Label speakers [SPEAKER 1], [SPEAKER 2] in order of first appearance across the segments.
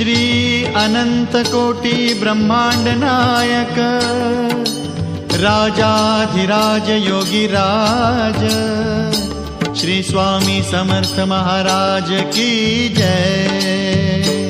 [SPEAKER 1] श्री अनन्तकोटि ब्रह्माण्डनायक राजाधिराज योगिराज श्री स्वामी समर्थ महाराज की जय।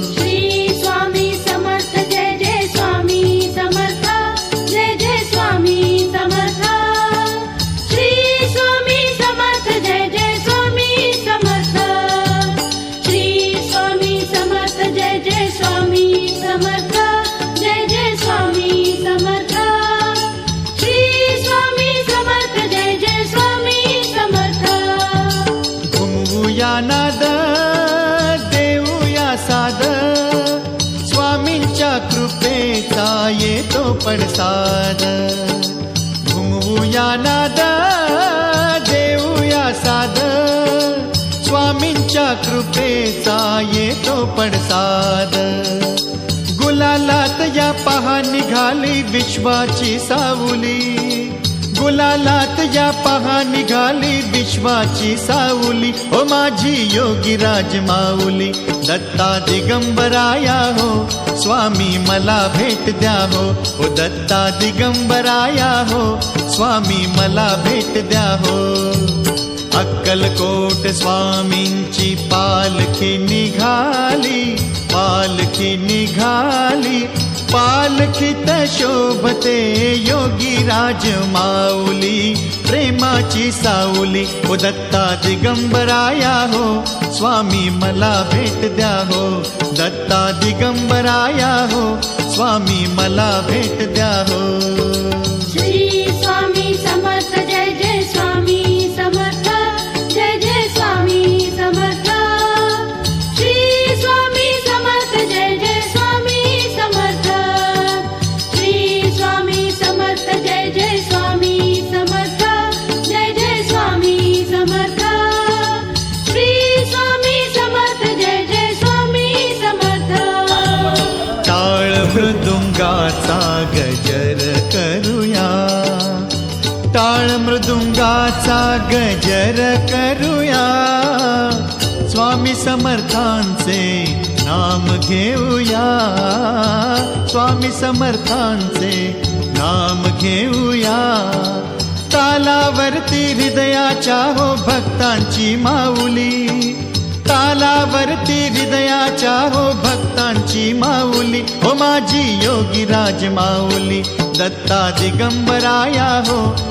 [SPEAKER 1] येतो पडसाद घुमवूया नाद देऊया साद। स्वामींच्या कृपेचा येतो पडसाद। गुलालात या पहा निघाली विश्वाची सावली। गुलालात या पहा निघाली विश्वाची सावली। ओ माझी योगी राज माऊली दत्ता दिगंबराया हो स्वामी मला भेट द्या हो. ओ दत्ता दिगंबराया हो. स्वामी मला भेट द्या हो. अक्कलकोट स्वामींची पालखी निघाली पालखी निघाली. पालखित शोभते योगी राज माऊली प्रेमाची साऊली ओ दत्ता दिगंबराया हो स्वामी मला भेट द्या हो दत्ता दिगंबराया हो स्वामी मला भेट द्या हो. मृदुंगाचा गजर करूया. स्वामी समर्थांचे नाम घेऊया. स्वामी समर्थांचे नाम घेऊया. तालावरती हृदयाच्या हो भक्तांची माऊली. तालावरती हृदयाच्या हो भक्तांची माऊली. हो माझी योगी राज माऊली. दत्ता दिगंबराया हो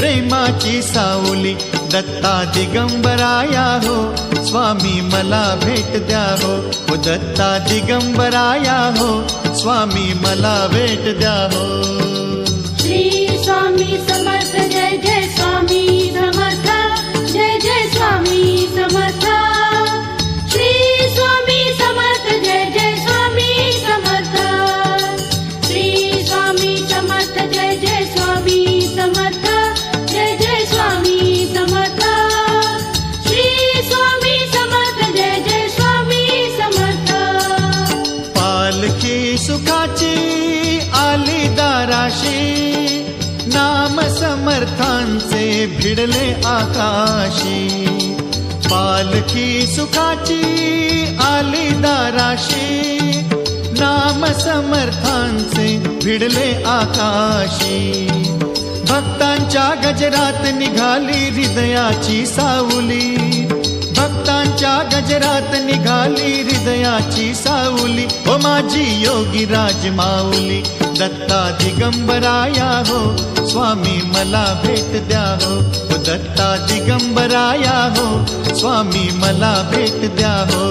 [SPEAKER 1] प्रेमाची सावली दत्ता दिगंबराया हो. स्वामी मला भेट द्या हो. ओ दत्ता दिगंबराया हो. स्वामी मला भेट द्या हो.
[SPEAKER 2] श्री स्वामी समर्थ जय जय स्वामी
[SPEAKER 1] भिडले आकाशी. पालखी सुखाची आली दाराशी. नाम समर्थांचे भिडले आकाशी. भक्तांच्या गजरात निघाली हृदयाची सावली. भक्तांच्या गजरात निघाली हृदयाची सावली. ओ माझी योगी राजमाऊली दत्ता दिगंबराया हो स्वामी मला भेट द्या हो. दत्ता दिगंबराया हो स्वामी मला भेट द्या हो.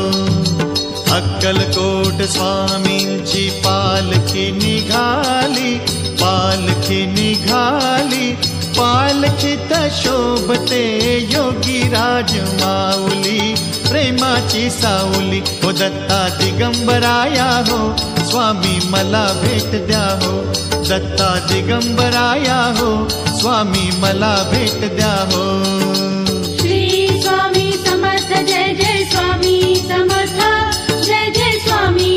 [SPEAKER 1] अक्कलकोट स्वामींची पालखी निघाली पालखी निघाली. पालखीत शोभते योगी राज माऊली प्रेमाची साऊली. हो दत्ता दिगंबराया हो स्वामी मला भेट द्या हो. दत्ता दिगंबराया हो. स्वामी मला भेट द्या श्री स्वामी समर्थ जय जय स्वामी समर्थ जय जय स्वामी